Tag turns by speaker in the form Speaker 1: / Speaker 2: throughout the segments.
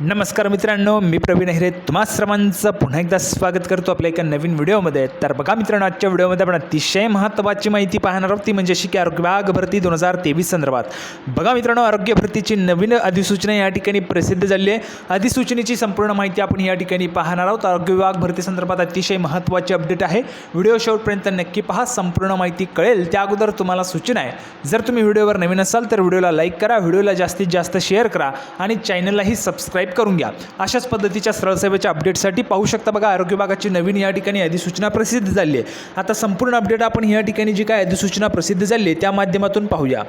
Speaker 1: नमस्कार मित्रांनो मी प्रवीण हिरे. तुम्हा सर्वांचं पुन्हा एकदा स्वागत करतो आपल्या एका नवीन व्हिडिओमध्ये. तर बघा मित्रांनो आजच्या व्हिडिओमध्ये आपण अतिशय महत्त्वाची माहिती पाहणार आहोत. ती म्हणजे अशी की आरोग्य विभाग भरती दोन हजार तेवीस संदर्भात. बघा मित्रांनो आरोग्य भरतीची नवीन अधिसूचना या ठिकाणी प्रसिद्ध झाली आहे. अधिसूचनेची संपूर्ण माहिती आपण या ठिकाणी पाहणार आहोत. आरोग्य विभाग भरती संदर्भात अतिशय महत्त्वाची अपडेट आहे. व्हिडिओ शेवटपर्यंत नक्की पहा संपूर्ण माहिती कळेल. त्या अगोदर तुम्हाला सूचना आहे. जर तुम्ही व्हिडिओवर नवीन असाल तर व्हिडिओला लाईक करा व्हिडिओला जास्तीत जास्त शेअर करा आणि चॅनललाही सबस्क्राईब करून घ्या. अशाच पद्धतीच्या सरळ सेवेच्या अपडेटसाठी पाहू शकता बघा आरोग्य विभागाची नवीन या ठिकाणी अधिसूचना प्रसिद्ध झाली आहे. आता संपूर्ण अपडेट आपण या ठिकाणी जी काय अधिसूचना प्रसिद्ध झाली आहे त्या माध्यमातून पाहूया.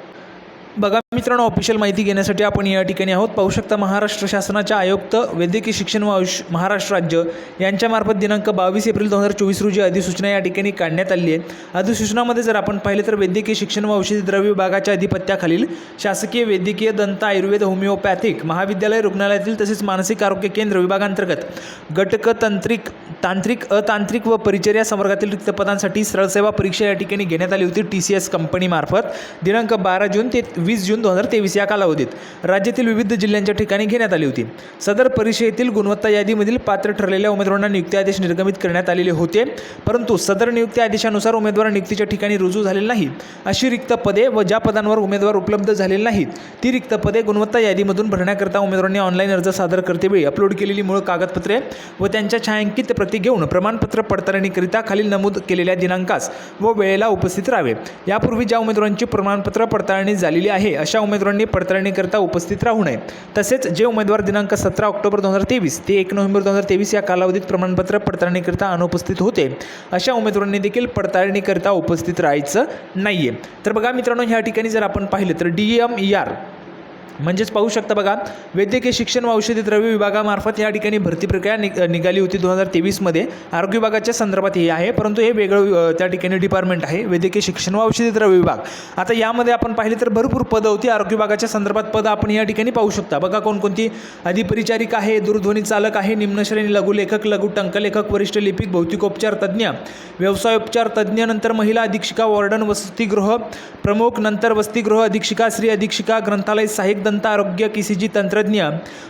Speaker 1: बघा मित्रांनो ऑफिशियल माहिती घेण्यासाठी आपण या ठिकाणी आहोत. पाहू शकता महाराष्ट्र शासनाच्या आयुक्त वैद्यकीय शिक्षण व आयुष महाराष्ट्र राज्य यांच्यामार्फत दिनांक बावीस एप्रिल दोन हजार चोवीस रोजी अधिसूचना या ठिकाणी काढण्यात आली आहे. अधिसूचनामध्ये जर आपण पाहिले तर वैद्यकीय शिक्षण व औषधी द्रव्य विभागाच्या अधिपत्याखालील शासकीय वैद्यकीय दंत आयुर्वेद होमिओपॅथिक महाविद्यालय रुग्णालयातील तसेच मानसिक आरोग्य केंद्र विभागांतर्गत घटक तांत्रिक तांत्रिक अतांत्रिक व परिचर्या संवर्गातील रिक्त पदांसाठी सरळ सेवा परीक्षा या ठिकाणी घेण्यात आली होती. टी सी एस कंपनीमार्फत. दिनांक बारा जून ते वीस जून दोन हजार तेवीस या कालावधीत राज्यातील विविध जिल्ह्यांच्या ठिकाणी घेण्यात आली होती. सदर परिषदेतील गुणवत्ता यादीमधील पात्र ठरलेल्या उमेदवारांना नियुक्ती आदेश निर्गमित करण्यात आलेले होते. परंतु सदर नियुक्ती आदेशानुसार उमेदवार नियुक्तीच्या ठिकाणी रुजू झालेले नाही. अशी रिक्त पदे व ज्या पदांवर उमेदवार उपलब्ध झालेले नाहीत ती रिक्त पदे गुणवत्ता यादीमधून भरण्याकरता उमेदवारांनी ऑनलाईन अर्ज सादर करतेवेळी अपलोड केलेली मूळ कागदपत्रे व त्यांच्या छायांकित प्रती घेऊन प्रमाणपत्र पडताळणीकरिता खालील नमूद केलेल्या दिनांकास व वेळेला उपस्थित राहावे. यापूर्वी ज्या उमेदवारांची प्रमाणपत्र पडताळणी झालेली आहे अशा उमेदवारांनी पडताळणीकरता उपस्थित राहू नये. तसेच जे उमेदवार दिनांक सतरा ऑक्टोबर दोन हजार तेवीस ते एक नोव्हेंबर दोन हजार तेवीस या कालावधीत प्रमाणपत्र पडताळणीकरता अनुपस्थित होते अशा उमेदवारांनी देखील पडताळणीकरता उपस्थित राहायचं नाही आहे तर बघा मित्रांनो ह्या ठिकाणी जर आपण पाहिलं तर डी एम ई आर म्हणजेच पाहू शकता बघा वैद्यकीय शिक्षण व औषधी द्रव्य विभागामार्फत या ठिकाणी भरती प्रक्रिया नि निघाली होती दोन हजार तेवीसमध्ये. आरोग्य विभागाच्या संदर्भात हे आहे परंतु हे वेगळं त्या ठिकाणी डिपार्टमेंट आहे वैद्यकीय शिक्षण व औषधी द्रव्य विभाग. आता यामध्ये आपण पाहिले तर भरपूर पदं होती आरोग्य विभागाच्या संदर्भात पदं आपण या ठिकाणी पाहू शकता. बघा कोणकोणती अधिपरिचारिक आहे दूरध्वनी चालक आहे निम्नश्रेणी लघुलेखक लघु टंकलेखक वरिष्ठ लिपिक भौतिकोपचार तज्ज्ञ व्यवसायोपचार तज्ज्ञ नंतर महिला अधीक्षिका वॉर्डन वसतिगृह प्रमुख नंतर वसतिगृह अधीक्षिका श्री अधीक्षिका ग्रंथालय सहाय्यक दंत आरोग्य किसीजी तंत्रज्ञ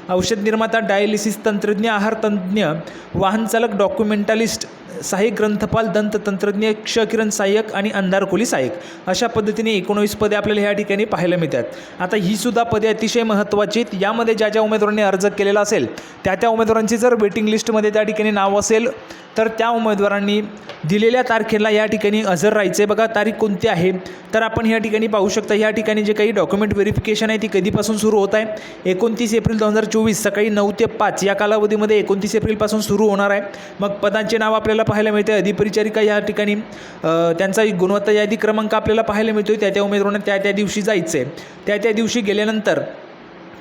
Speaker 1: औषध निर्माता डायलिसिस तंत्रज्ञ आहार तज्ज्ञ वाहनचालक डॉक्युमेंटालिस्ट डॉक्युमेंटलिस्ट सहाय्यक ग्रंथपाल दंत तंत्रज्ञ क्षकिरण सहाय्यक आणि अंधारखोली सहाय्यक. अशा पद्धतीने एकोणवीस पदे आपल्याला ह्या ठिकाणी पाहायला मिळतात. आता ही सुद्धा पदे अतिशय महत्त्वाची आहेत. यामध्ये ज्या ज्या उमेदवारांनी अर्ज केलेला असेल त्या त्या उमेदवारांची जर वेटिंग लिस्टमध्ये त्या ठिकाणी नाव असेल तर त्या उमेदवारांनी दिलेल्या तारखेला या ठिकाणी हजर राहायचं आहे बघा तारीख कोणती आहे? तर आपण या ठिकाणी पाहू शकता या ठिकाणी जे काही डॉक्युमेंट व्हेरिफिकेशन आहे ती कधीपासून सुरू होत आहे? एकोणतीस एप्रिल दोन हजार चोवीस सकाळी नऊ ते पाच या कालावधीमध्ये एकोणतीस एप्रिलपासून सुरू होणार आहे. मग पदांचे नाव आपल्याला पाहायला मिळते अधिपरिचारिका या ठिकाणी त्यांचा त्यांचा गुणवत्ता यादी क्रमांक आपल्याला पाहायला मिळतो त्या त्या उमेदवारांना त्या त्या दिवशी जायचं आहे त्या त्या दिवशी गेल्यानंतर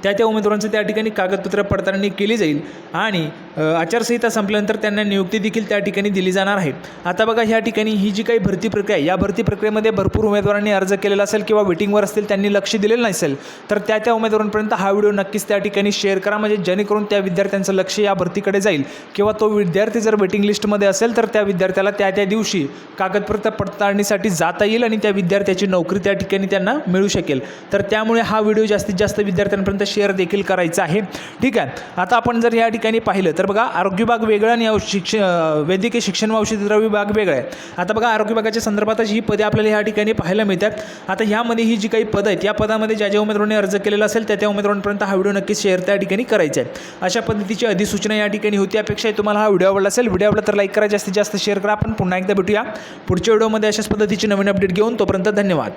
Speaker 1: त्या त्या उमेदवारांचं त्या ठिकाणी कागदपत्र पडताळणी केली जाईल आणि आचारसंहिता संपल्यानंतर त्यांना नियुक्ती देखील त्या ठिकाणी दिली जाणार आहे. आता बघा ह्या ठिकाणी ही जी काही भरती प्रक्रिया आहे या भरती प्रक्रियेमध्ये भरपूर उमेदवारांनी अर्ज केलेला असेल किंवा वेटिंगवर असतील त्यांनी लक्ष दिलेलं नसेल तर त्या त्या उमेदवारांपर्यंत हा व्हिडिओ नक्कीच त्या ठिकाणी शेअर करा म्हणजे जेणेकरून त्या विद्यार्थ्यांचं लक्ष या भरतीकडे जाईल. किंवा तो विद्यार्थी जर वेटिंग लिस्टमध्ये असेल तर त्या विद्यार्थ्याला त्या त्या दिवशी कागदपत्र पडताळणीसाठी जाता येईल आणि त्या विद्यार्थ्याची नोकरी त्या ठिकाणी त्यांना मिळू शकेल. तर त्यामुळे हा व्हिडिओ जास्तीत जास्त विद्यार्थ्यांपर्यंत शेअर देखील करायचं आहे. ठीक आहे? आता आपण जर या ठिकाणी पाहिलं तर बघा आरोग्य विभाग वेगळं आणि औष- शिक्षण वैद्यकीय शिक्षण व औषधी द्रव्य विभाग वेगळा आहे. आता बघा आरोग्य विभागाच्या संदर्भातच ही पदे आपल्याला ह्या ठिकाणी पाहायला मिळतात. आता ह्यामध्ये ही जी काही पदं आहेत या पदामध्ये ज्या ज्या उमेदवारांनी अर्ज केलेला असेल त्या त्या उमेदवारांपर्यंत हा व्हिडिओ नक्कीच शेअर त्या ठिकाणी करायचा आहे. अशा पद्धतीची अधिसूचना या ठिकाणी होती. अपेक्षा तुम्हाला हा व्हिडिओ आवडला असेल व्हिडिओ आवडला तर लाईक करा. जास्तीत जास्त शेअर करा. आपण पुन्हा एकदा भेटूया. पुढच्या व्हिडिओमध्ये अशाच पद्धतीची नवीन अपडेट घेऊन तोपर्यंत धन्यवाद.